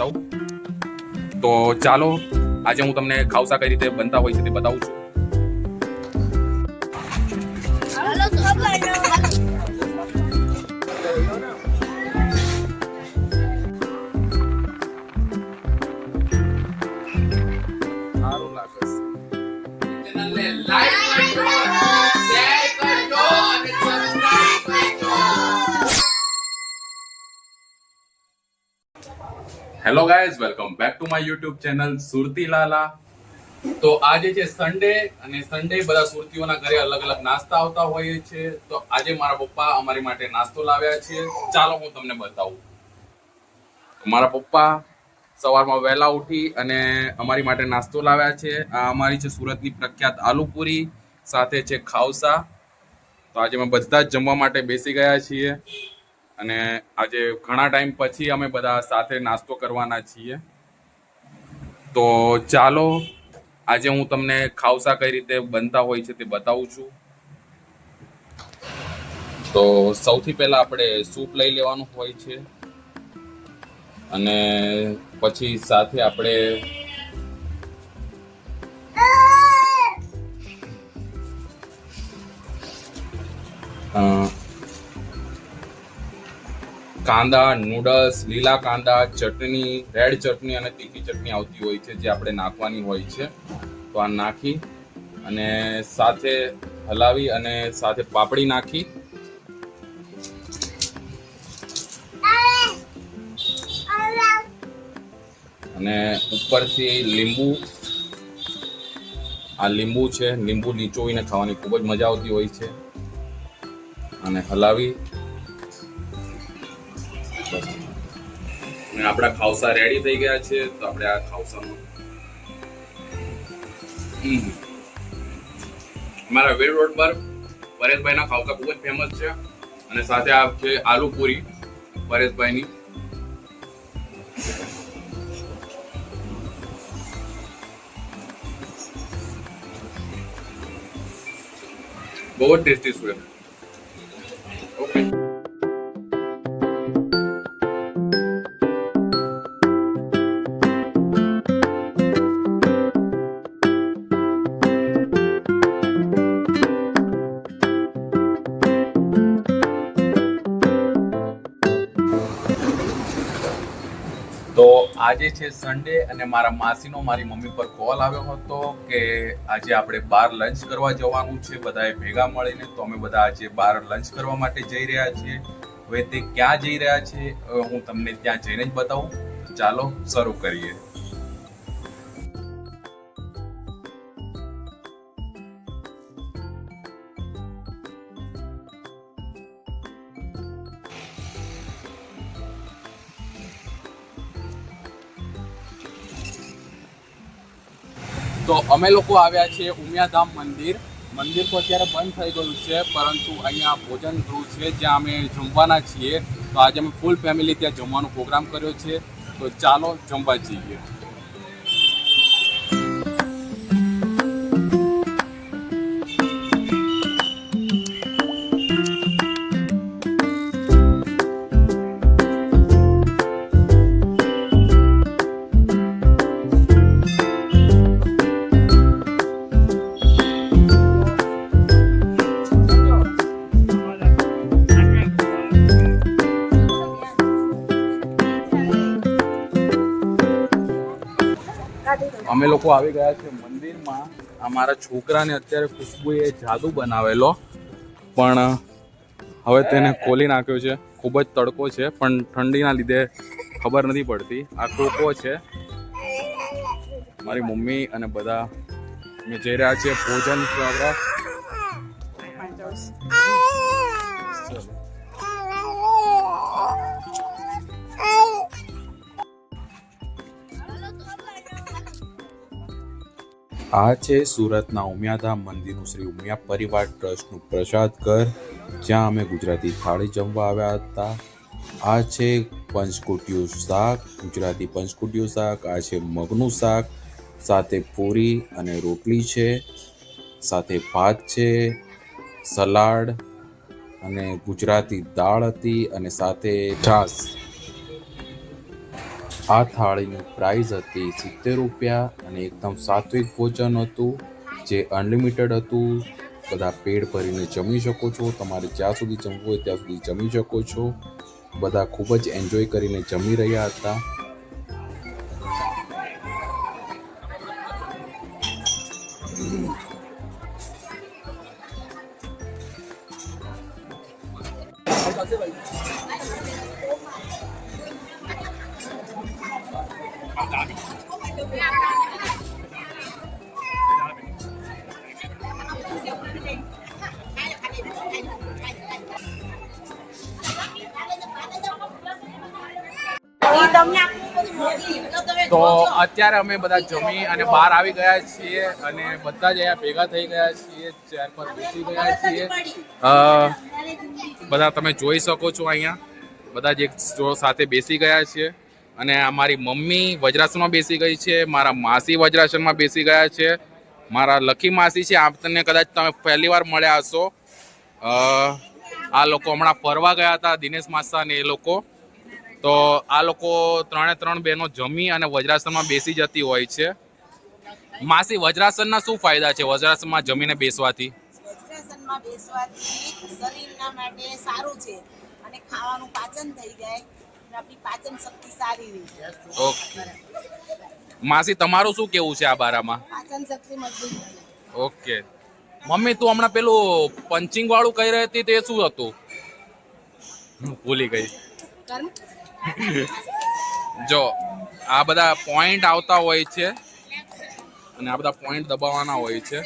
બતાવું? તો ચાલો, આજે હું તમને ખાવસા કઈ રીતે બનતા હોય છે તે બતાવું છું. Hello guys welcome back to my YouTube channel Surti Lala તો આજે છે સન્ડે અને સન્ડે બધા સુરતીઓના ઘરે અલગ અલગ નાસ્તા આવતા હોય છે તો આજે મારા પપ્પા અમારી માટે નાસ્તો લાવ્યા છે ચાલો હું તમને બતાવું. મારા પપ્પા સવારમાં વહેલા ઉઠી અને અમારી માટે નાસ્તો લાવ્યા છે. આ અમારી છે સુરતની પ્રખ્યાત આલુપુરી, સાથે છે ખાવસા. તો આજે અમે બધા જ જમવા માટે બેસી ગયા છીએ. અને આજે ઘણા ટાઈમ પછી અમે બધા સાથે નાસ્તો કરવાના છીએ. તો ચાલો, આજે હું તમને ખાવસા કઈ રીતે બનતા હોય છે તે બતાવું છું. તો સૌથી પહેલાં આપણે સૂપ લઈ લેવાનું હોય છે. અને પછી સાથે આપણે કાંદા નૂડલ્સ લીલા કાંદા, ચટણી રેડ ચટણી અને તીખી ચટણી આવતી હોય છે, જે આપણે નાખવાની હોય છે. તો આ નાખી અને સાથે હલાવી અને સાથે પાપડી નાખી. અને ઉપરથી લીંબુ. આ લીંબુ છે, લીંબુ નીચોવીને ખાવાની ખૂબ જ મજા આવતી હોય છે. અને હલાવી અને આપણા ખાવસા રેડી થઈ ગયા છે, તો આપણે આ ખાવસામાં અમારા વેડ રોડ પર પરેશભાઈના ખાવસા ખૂબ જ ફેમસ છે. અને સાથે આ છે આલુ પૂરી પરેશભાઈની. બહુ જ ટેસ્ટી છે. ઓકે. આજે છે સન્ડે અને મારા માસીનો, મારી મમ્મી પર કોલ આવ્યો હતો કે આજે આપણે બહાર લંચ કરવા જવાનું છે. બધાએ ભેગા મળીને તો અમે બધા આજે બહાર લંચ કરવા માટે જઈ રહ્યા છીએ. હવે તે ક્યાં જઈ રહ્યા છે હું તમને ત્યાં જઈને જ બતાવું. ચાલો, શરૂ કરીએ. અમે લોકો આવ્યા છીએ ઉમિયાધામ મંદિર. મંદિર તો અત્યારે બંધ થઈ ગયું છે, પરંતુ અહીંયા ભોજન ગૃહ છે, જ્યાં અમે જમવાના છીએ. તો આજે અમે ફૂલ ફેમિલી ત્યાં જમવાનો પ્રોગ્રામ કર્યો છે. તો ચાલો જમવા જઈએ. લોકો આવી ગયા છે મંદિરમાં. આ મારા છોકરાને અત્યારે ખુશ્બુએ જાદુ બનાવેલો. પણ હવે તેને ખોલી નાખ્યો છે. ખૂબ જ તડકો છે, પણ ઠંડીના લીધે ખબર નથી પડતી. આ કોકો છે. મારી મમ્મી અને બધા અમે જઈ રહ્યા છીએ ભોજન આ છે સુરતના ઉમિયાધામ મંદિરનું શ્રી ઉમિયા પરિવાર ટ્રસ્ટનું પ્રસાદ ઘર, જ્યાં અમે ગુજરાતી થાળી જમવા આવ્યા હતા. આ છે પંચકુટિયું શાક, ગુજરાતી પંચકુટિયું શાક, આ છે મગનું શાક, સાથે પૂરી અને રોટલી છે, સાથે ભાત છે, સલાડ અને ગુજરાતી દાળ હતી અને સાથે છાશ. આ થાળીની પ્રાઇસ હતી સિત્તેર રૂપિયા અને એકદમ સાત્વિક ભોજન હતું, જે અનલિમિટેડ હતું. બધા પેટ ભરીને જમી શકો છો. તમારે જ્યાં સુધી જમવું હોય ત્યાં સુધી જમી શકો છો. બધા ખૂબ જ એન્જોય કરીને જમી રહ્યા હતા. તો અત્યારે અમે બધા જમી અને બહાર આવી ગયા છીએ અને બધા જ અહીંયા ભેગા થઈ ગયા છીએ, ચેર પર બેસી ગયા છીએ. બધા તમે જોઈ શકો છો અહીંયા. બધા જ એક સાથે બેસી ગયા છીએ. અને મારી મમ્મી વજ્રાસનમાં બેસી ગઈ છે, મારા માસી વજ્રાસનમાં બેસી ગયા છે, મારા લકી માસી છે, આપને કદાચ તમે પહેલી વાર મળ્યા હશો. આ લોકો હમણાં ફરવા ગયા હતા, દિનેશ માસા એ લોકો. તો આ લોકો ત્રણે ત્રણ બહેનો જમી અને વજ્રાસનમાં બેસી જતી હોય છે. માસી, વજ્રાસનના શું ફાયદા છે, વજ્રાસનમાં જમીને બેસવાથી? બેસવાથી શરીરના માટે સારું છે અને ખાવાનું પાચન થઈ જાય. આપણી પાચન શક્તિ સારી રહે. ઓકે. માસી તમારું શું કેવું છે આ બારામાં? પાચન શક્તિ મજબૂત ઓકે. મમ્મી તું હમણાં પેલું પંચિંગ વાળું કહી રહી હતી તે શું હતું? ભૂલી ગઈ. જો આ બધા પોઈન્ટ આવતા હોય છે. અને આ બધા પોઈન્ટ દબાવવાના હોય છે.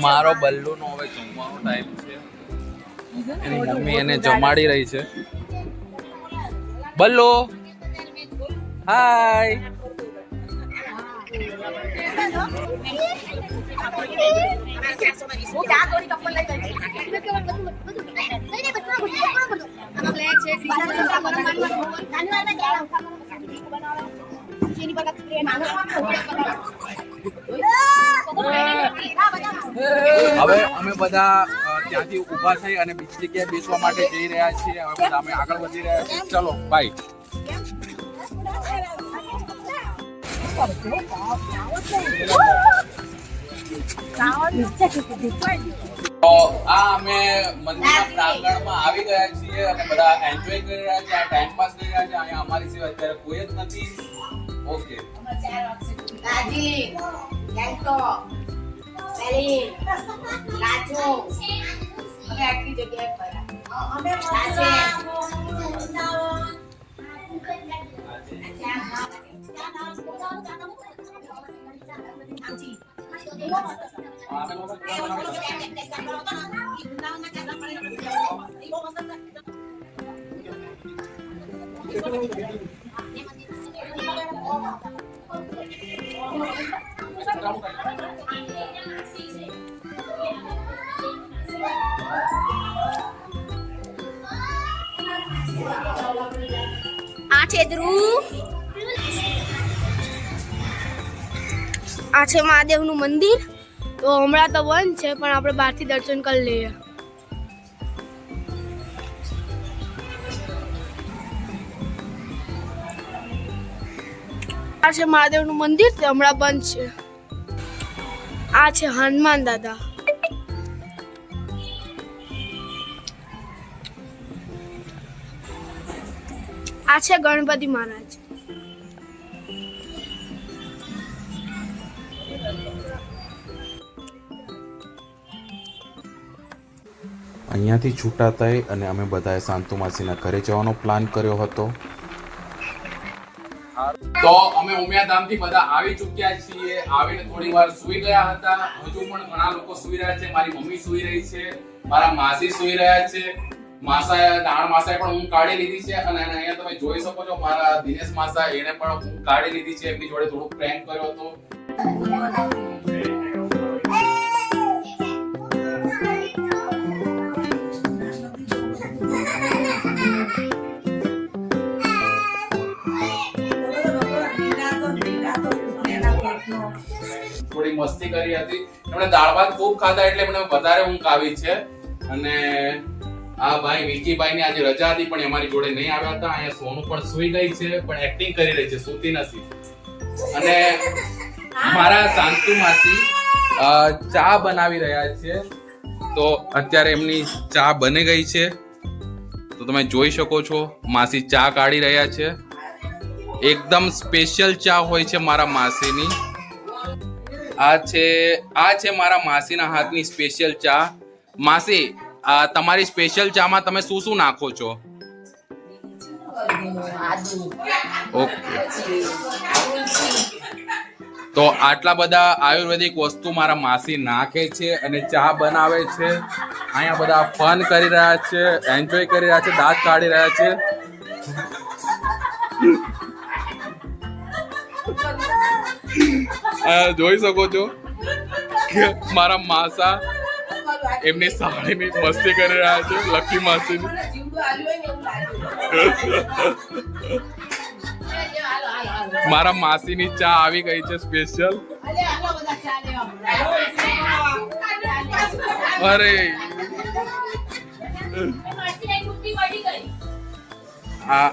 મારો બલ્લુનો હવે જમવાનો ટાઈમ એની મમ્મી એને જમાડી રહી છે. બલ્લો. હાય. હવે અમે બધા ત્યાંથી ઊભા થઈ અને બીજી જગ્યાએ બેસવા માટે જઈ રહ્યા છીએ. હવે બધા અમે આગળ વધી રહ્યા છીએ. ચલો બાય આ અમે મંદિરના પ્રાંગણમાં આવી ગયા છીએ બધા એન્જોય કરી રહ્યા છે. ટાઈમ પાસ કરી રહ્યા છે. અહીંયા અમારી સિવાય અત્યારે કોઈ જ નથી. ઓકે અમે આટલી જગ્યાએ ફર્યા અમે આ છે ધ્રુવ આ છે મહાદેવનું મંદિર. તો હમણાં તો બંધ છે, પણ આપણે બહારથી દર્શન કરી લઈએ. આ છે મહાદેવનું મંદિર, તે હમણાં બંધ છે. આ છે હનુમાન દાદા. આ છે ગણપતિ મહારાજ. અહીંયાથી છૂટા થઈ અને અમે બધાએ શાંતુ માસીના ઘરે જવાનો પ્લાન કર્યો હતો. તો અમે ઉમિયાધામથી બધા આવી ચૂક્યા છીએ. આવીને થોડી વાર સુઈ ગયા હતા. હજુ પણ ઘણા લોકો સુઈ રહ્યા છે. મારી મમ્મી સુઈ રહી છે. મારા માસી સુઈ રહ્યા છે. માસા દાણ માસાએ પણ હું કાઢી લીધી છે અને અહીંયા તમે જોઈ શકો છો મારા દિનેશ માસા એને પણ હું કાઢી લીધી છે. એમની જોડે થોડું પ્રેન્ક કર્યો હતો. થોડી મસ્તી કરી હતી. એમણે દાળ ભાત ખૂબ ખાધા એટલે એમને વધારે ઊંઘ આવી છે. અને આ ભાઈ વિકીભાઈ ની આજે રજા હતી પણ અમારી જોડે નહીં આવ્યા હતા. અહીંયા સોનું પણ સુઈ ગઈ છે પણ એક્ટિંગ કરી રહી છે સૂતી નથી. અને મારા શાંતુ માસી ચા બનાવી રહ્યા છે. તો અત્યારે એમની ચા બની ગઈ છે. તો તમે જોઈ શકો છો માસી ચા કાઢી રહ્યા છે. એકદમ સ્પેશિયલ ચા હોય છે મારા માસીની. આ છે આ છે મારા માસીના હાથની સ્પેશિયલ ચા. માસી તમારી સ્પેશિયલ ચામાં તમે શું શું નાખો છો? ઓકે. તો આટલા બધા આયુર્વેદિક વસ્તુ મારા માસી નાખે છે અને ચા બનાવે છે. અહીંયા બધા ફન કરી રહ્યા છે એન્જોય કરી રહ્યા છે, દાંત કાઢી રહ્યા છે. જોઈ શકો છો મારા માસા એમની સાડીની મસ્તી કરી રહ્યા છે લકી માસીની. મારા માસીની ચા આવી ગઈ છે સ્પેશિયલ અરે. આ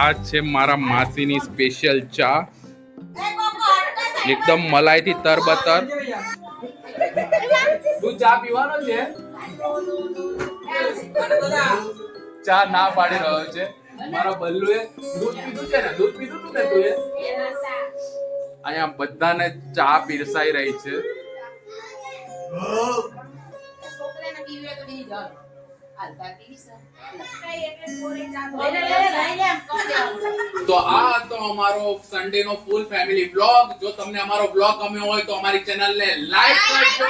આ છે મારા માસીની સ્પેશિયલ ચા. એકદમ મલાઈથી તરબતર. તું ચા પીવાનો છે? ચા ના પાડી રહ્યો છે. મારો બલ્લુએ દૂધ પીધું છે ને? દૂધ પીધું તું ને તું અહીંયા બધાને ચા પીરસાઈ રહી છે. તો આ હતો અમારો સન્ડે નો ફૂલ ફેમિલી બ્લોગ જો તમને અમારો બ્લોગ ગમ્યો હોય તો અમારી ચેનલ ને લાઈક કરજો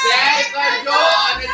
શેર કરજો અને